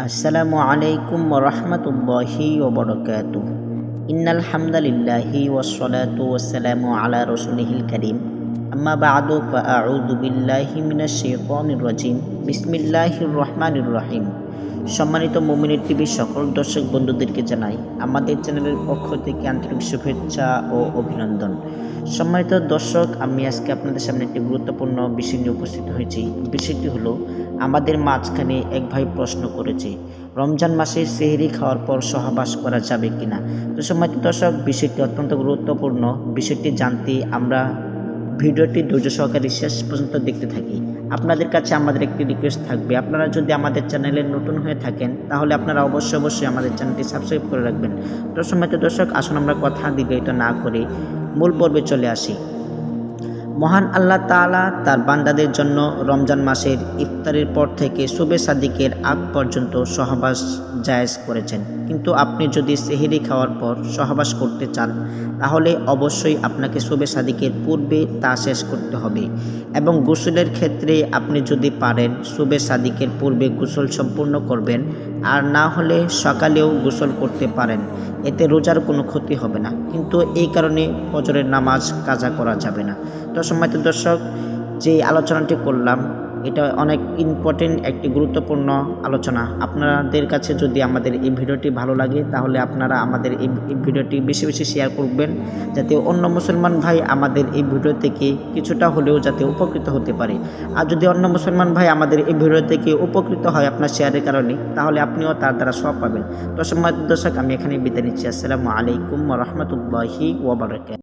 আসসালামু আলাইকুম রহমতুল্লাহি ওবরকাত ইন্নাল হামদালিল্লাহি ওসলাত ওসালামু আলা রসুলহিল কারীম। আম্মা বা'দু ফাআউযু বিল্লাহি মিনাশ শাইতানির রাজিম বিসমিল্লাহির রহমানির রহিম। সম্মানিত মুমিনের টিভির সকল দর্শক বন্ধুদেরকে জানাই, আমাদের চ্যানেলের পক্ষ থেকে আন্তরিক শুভেচ্ছা ও অভিনন্দন। সম্মানিত দর্শক, আমি আজকে আপনাদের সামনে একটি গুরুত্বপূর্ণ বিষয় নিয়ে উপস্থিত হয়েছি। বিষয়টি হলো, আমাদের মাঝখানে এক ভাই প্রশ্ন করেছে, রমজান মাসে সেহরি খাওয়ার পর সহবাস করা যাবে কিনা? তো সম্মানিত দর্শক, বিষয়টি অত্যন্ত গুরুত্বপূর্ণ। বিষয়টি জানতে আমরা ভিডিওটি ধৈর্য সহকারে শেষ পর্যন্ত দেখতে থাকি। আপনাদের কাছে আমাদের একটি রিকোয়েস্ট থাকবে। আপনারা যদি আমাদের চ্যানেলে নতুন হয়ে থাকেন, তাহলে আপনারা অবশ্যই অবশ্যই আমাদের চ্যানেলটি সাবস্ক্রাইব করে রাখবেন। তো সম্মানিত দর্শক, আসুন আমরা কথা দিলে এটা না করে মূল পর্বে চলে আসি। মহান আল্লাহ তাআলা তার বান্দাদের জন্য রমজান মাসের ইফতারের পর থেকে সুবে সাদিকের আগ পর্যন্ত সহবাস জায়েজ করেছেন। কিন্তু আপনি যদি সেহেরি খাওয়ার পর সহবাস করতে চান, তাহলে অবশ্যই আপনাকে সুবে সাদিকের পূর্বে তা শেষ করতে হবে এবং গোসলের ক্ষেত্রে আপনি যদি পারেন সুবে সাদিকের পূর্বে গোসল সম্পূর্ণ করবেন। আর না হলে সকালেও গোসল করতে পারেন। এতে রোজার কোনো ক্ষতি হবে না। কিন্তু এই কারণে ফজরের নামাজ কাজা করা যাবে না। তো সম্মানিত দর্শক, যে আলোচনাটি করলাম এটা অনেক ইম্পর্টেন্ট একটি গুরুত্বপূর্ণ আলোচনা। আপনাদের কাছে যদি আমাদের এই ভিডিওটি ভালো লাগে, তাহলে আপনারা আমাদের এই ভিডিওটি বেশি বেশি শেয়ার করবেন, যাতে অন্য মুসলমান ভাই আমাদের এই ভিডিও থেকে কিছুটা হলেও যাতে উপকৃত হতে পারে। আর যদি অন্য মুসলমান ভাই আমাদের এই ভিডিও থেকে উপকৃত হয় আপনার শেয়ারের কারণে, তাহলে আপনিও তার দ্বারা সব পাবেন। তো সম্মানিত দর্শক, আমি এখানে বিদায় নিচ্ছি। আসসালামু আলাইকুম রহমতুল্লাহি ওবরাকাত